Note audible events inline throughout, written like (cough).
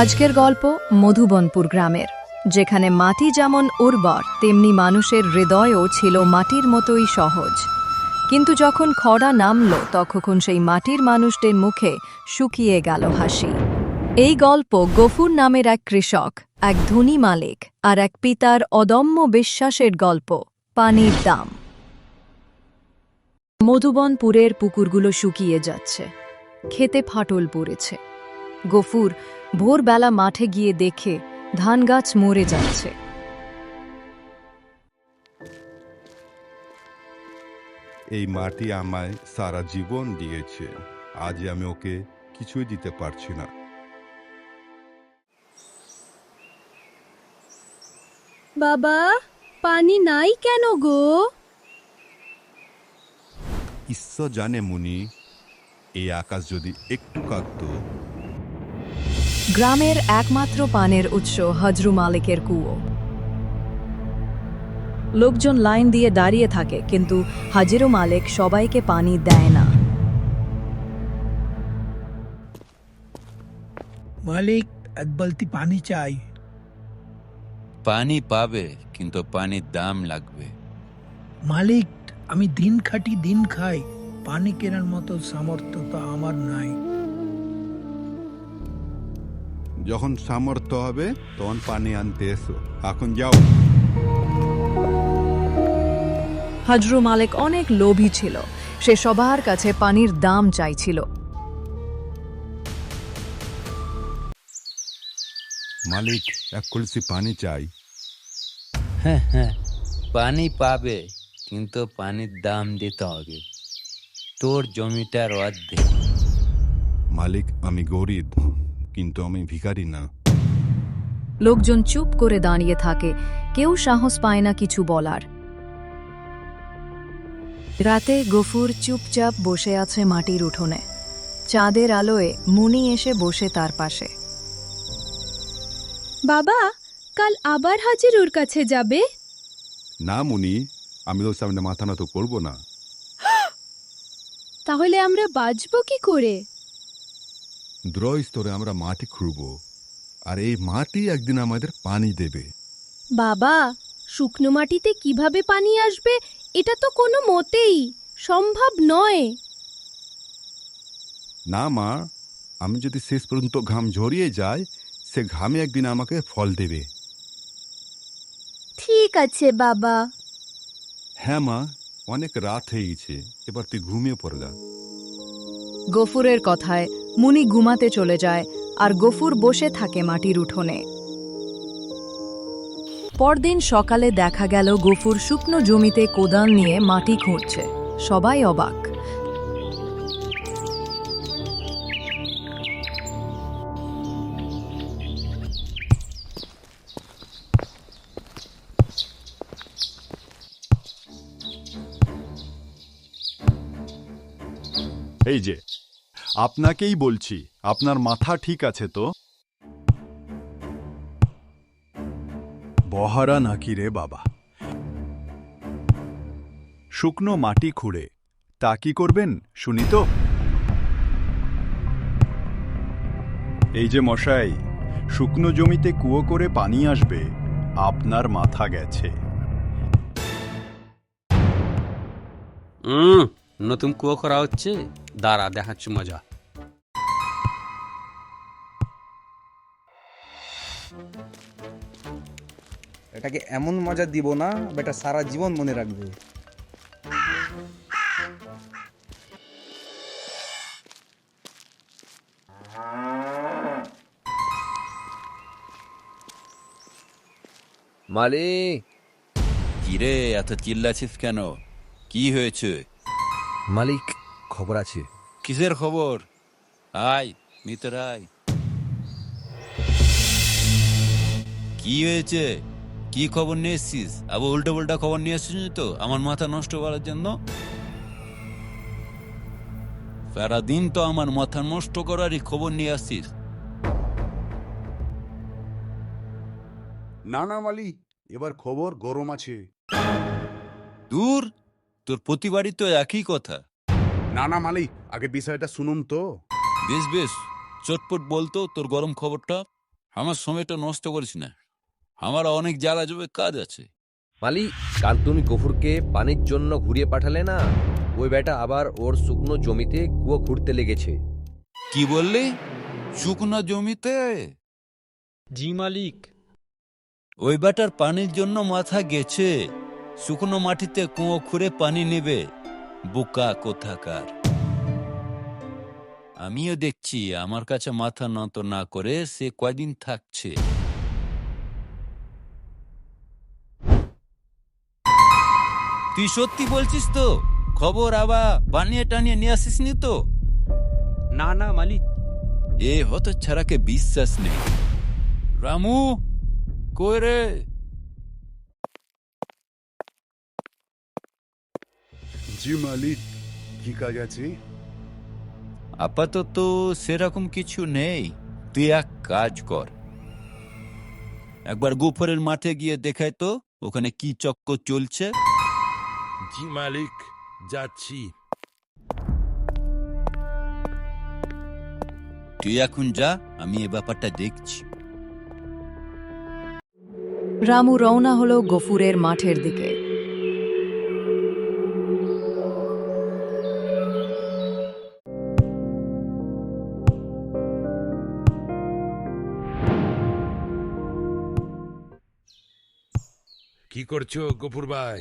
আজকের গল্প মধুবনপুর গ্রামের, যেখানে মাটি যেমন উর্বর, তেমনি মানুষের হৃদয়ও ছিল মাটির মতোই সহজ। কিন্তু যখন খরা নামল তখন সেই মাটির মানুষদের মুখে শুকিয়ে গেল হাসি। এই গল্প গফুর নামের এক কৃষক, এক ধনী মালিক আর এক পিতার অদম্য বিশ্বাসের গল্প, পানির দাম। মধুবনপুরের পুকুরগুলো শুকিয়ে যাচ্ছে, খেতে ফাটল পড়েছে। গফুর ভোরবেলা মাঠে গিয়ে দেখে ধান গাছ মরে যাচ্ছে। এই মাটি আমায় সারা জীবন দিয়েছে। আজ আমি ওকে কিছুই দিতে পারছি না। বাবা পানি নাই কেন গো? ঈশ্বর জানে মুনি এই আকাশ যদি একটু কাঁদত গ্রামের একমাত্র পানের উৎস হজরু মালিকের কুয়ো। লোকজন লাইন দিয়ে দাঁড়িয়ে থাকে কিন্তু হাজিরু মালিক সবাইকে পানি দেয় না। মালিক এক বালতি পানি চাই। পানি পাবে কিন্তু পানির দাম লাগবে। মালিক আমি দিন খাটি দিন খাই। পানি কেনার মতো সামর্থ্য তো আমার নাই। যখন সামর্থ্য হবে তখন পানি আনতে এসো। এখন যাও। হজরু মালিক অনেক লোভী ছিল। সে সবার কাছে পানির দাম চাইছিল। মালিক এক কলসি পানি চাই। হ্যাঁ হ্যাঁ পানি পাবে কিন্তু পানির দাম দিতে হবে। তোর জমিটার অর্ধেক। মালিক আমি গরিব। কিন্তু আমি ভিখারি না। লোকজন চুপ করে দাঁড়িয়ে থাকে। কেউ সাহস পায় না কিছু বলার। রাতে গফুর চুপচাপ বসে আছে মাটির উঠোনে। চাঁদের আলোয় মুনি এসে বসে তার পাশে। বাবা কাল আবার হাজিরুর কাছে যাবে? না মুনি আমি ওর সামনে মাথা নত করব না। (gasps) তাহলে আমরা বাঁচবো কি করে? দ্রোহ স্তরে আমরা মাটি খুঁড়ব আর এই মাটি একদিন আমাদের পানি দেবে। বাবা শুকনো মাটিতে কীভাবে পানি আসবে এটা তো কোনো মতেই সম্ভব নয়। না মা আমি যদি শেষ পর্যন্ত ঘাম ঝরিয়ে যাই সে ঘামে একদিন আমাকে ফল দেবে। ঠিক আছে বাবা। হ্যাঁ মা অনেক রাত হয়ে গেছে এবার তুই ঘুমিয়ে পড়লা গফুরের কথায় মুনি ঘুমাতে চলে যায় আর গফুর বসে থাকে মাটির উঠোনে। পরদিন সকালে দেখা গেল গফুর শুকনো জমিতে কোদাল নিয়ে মাটি খুঁড়ছে। সবাই অবাক। এই যে আপনাকেই বলছি, আপনার মাথা ঠিক আছে তো? বহারা নাকি রে বাবা? শুকনো মাটি খুঁড়ে, তা কি করবেন শুনি তো? এই যে মশাই, শুকনো জমিতে কুয়ো করে পানি আসবে, আপনার মাথা গেছে। নতুন কুয়ো করা হচ্ছে। দাঁড়া দেখাচ্ছি মজা। এটাকে এমন মজা দিব না বেটা সারা জীবন মনে রাখবে। মালিক! কিরে এত চিল্লাছিস কেন? কি হয়েছে? মালিক খবর আছে? কিসের খবর? আয় মিতর আয়। কি হয়েছে? কি খবর নিয়ে এসছিস? আবার উল্টো উল্টা খবর নিয়ে এসছিস তো? আমার মাথা নষ্ট করার জন্য? সারাদিন তো আমার মাথা নষ্ট করারই খবর নিয়ে আসছিস। না না মালি এবার খবর গরম আছে। দূর তোর প্রতিবারই তো একই কথা। না না মালিক আগে বিষয়টা শুনুন তো। বেশ বেশ। চটপট বলতো তোর গরম খবরটা। আমার সময়টা নষ্ট করিস না। আমার অনেক জ্বালা যাবে কাজ আছে। মালিক কাল তুমি গফুরকে পানির জন্য ঘুরিয়ে পাঠালে না? ওই বেটা আবার ওর শুকনো জমিতে কুয়ো খুঁড়তে লেগেছে। কি বললি? শুকনো জমিতে? জি মালিক। ওই বেটার পানির জন্য মাথা গেছে। শুকনো মাটিতে কুয়ো খুঁড়ে পানি নেবে। বোকা কোথাকার। আমিও দেখছি আমার কাছে মাথা নত না করে সে কয়দিন থাকছে। তুই সত্যি বলছিস তো? খবর আবার বানিয়ে টানিয়ে নিয়ে আসিস নি তো? না না মালিক। এ হত ছাড়াকে বিশ্বাস নেই। রামু কই রে? জি মালিক কি কাজ আছে? আপাতত সেরকম কিছু নেই। তুই এক কাজ কর। একবার গুফরের মাঠে গিয়ে দেখাই তো ওখানে কি চক্কর চলছে। জি মালিক যাচ্ছি। তুই এখন যা আমি এ ব্যাপারটা দেখছি। রামু রওনা হলো গফুরের মাঠের দিকে। কি করছ গফুর ভাই?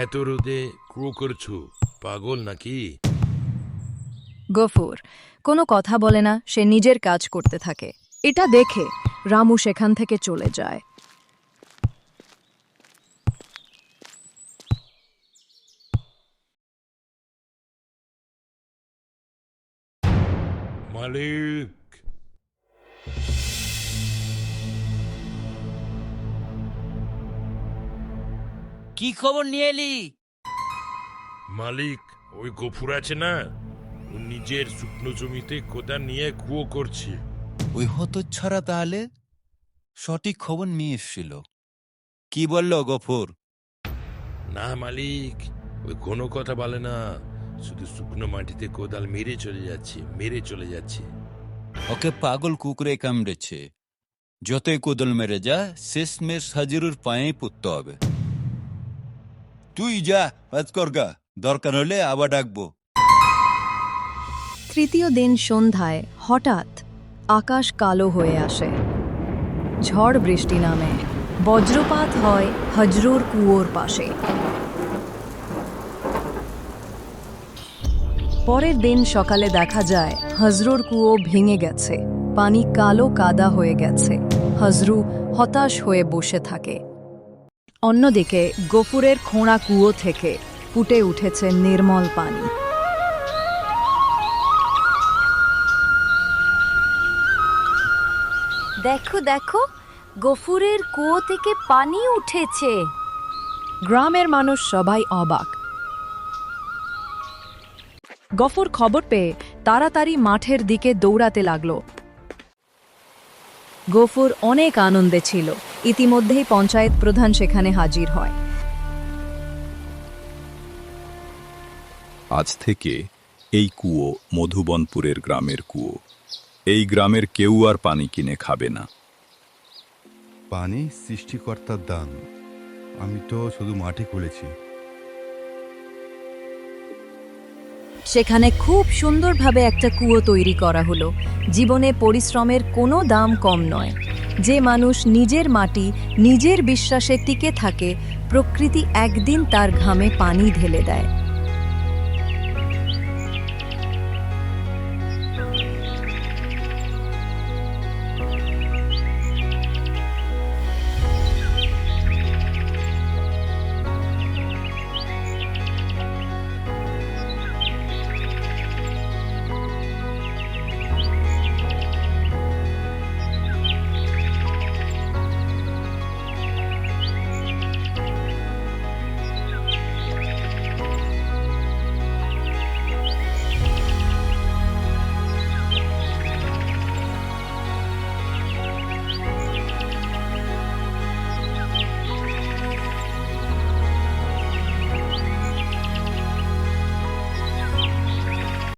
এত রোদে ক্রু করছ পাগল নাকি? গফুর কোনো কথা বলে না সে নিজের কাজ করতে থাকে। এটা দেখে রামু সেখান থেকে চলে যায়। মালিক কি খবর নিয়ে এলি? মালিক ওই গফুর আছে না? ও নিজের শুকনো জমিতে কোদাল নিয়ে কুয়ো করছে। ওই হত ছাড়া তাহলে? সঠিক খবর নিয়ে এসেছিল। কি বলল গফর? না মালিক ওই কোনো কথা বলে না। শুধু শুকনো মাটিতে কোদাল মেরে চলে যাচ্ছে মেরে চলে যাচ্ছে। ওকে পাগল কুকুরে কামড়েছে। যতই কোদল মেরে যা শেষ শেষমেশ হাজিরুর পায়েই পুততে হবে। তুই যা কাজ করগা দরকার হলে আবার ডাকবো। তৃতীয় দিন সন্ধ্যায় হঠাৎ আকাশ কালো হয়ে আসে। ঝড় বৃষ্টি নামে। বজ্রপাত হয় হজরুর কুয়োর পাশে। পরের দিন সকালে দেখা যায়, হজরুর কুয়ো ভেঙে গেছে। পানি কালো কাদা হয়ে গেছে। হজরু হতাশ হয়ে বসে থাকে। অন্যদিকে গফুরের খোঁড়া কুয়ো থেকে ফুটে উঠেছে নির্মল পানি। দেখো দেখো গফুরের কুয়ো থেকে পানি উঠেছে। গ্রামের মানুষ সবাই অবাক। গফুর খবর পেয়ে তাড়াতাড়ি মাঠের দিকে দৌড়াতে লাগল। গফুর অনেক আনন্দে ছিল। ইতিমধ্যেই পঞ্চায়েত প্রধান সেখানে হাজির হয়। আজ থেকে এই কুয়ো মধুবনপুরের গ্রামের কুয়ো। এই গ্রামের কেউ আর পানি কিনে খাবে না। পানি সৃষ্টিকর্তার দান। আমি তো শুধু মাটি খুলেছি। সেখানে খুব সুন্দরভাবে একটা কুয়ো তৈরি করা হলো। জীবনে পরিশ্রমের কোনো দাম কম নয়। যে মানুষ নিজের মাটি, নিজের বিশ্বাসে টিকে থাকে, প্রকৃতি একদিন তার ঘামে পানি ঢেলে দেয়।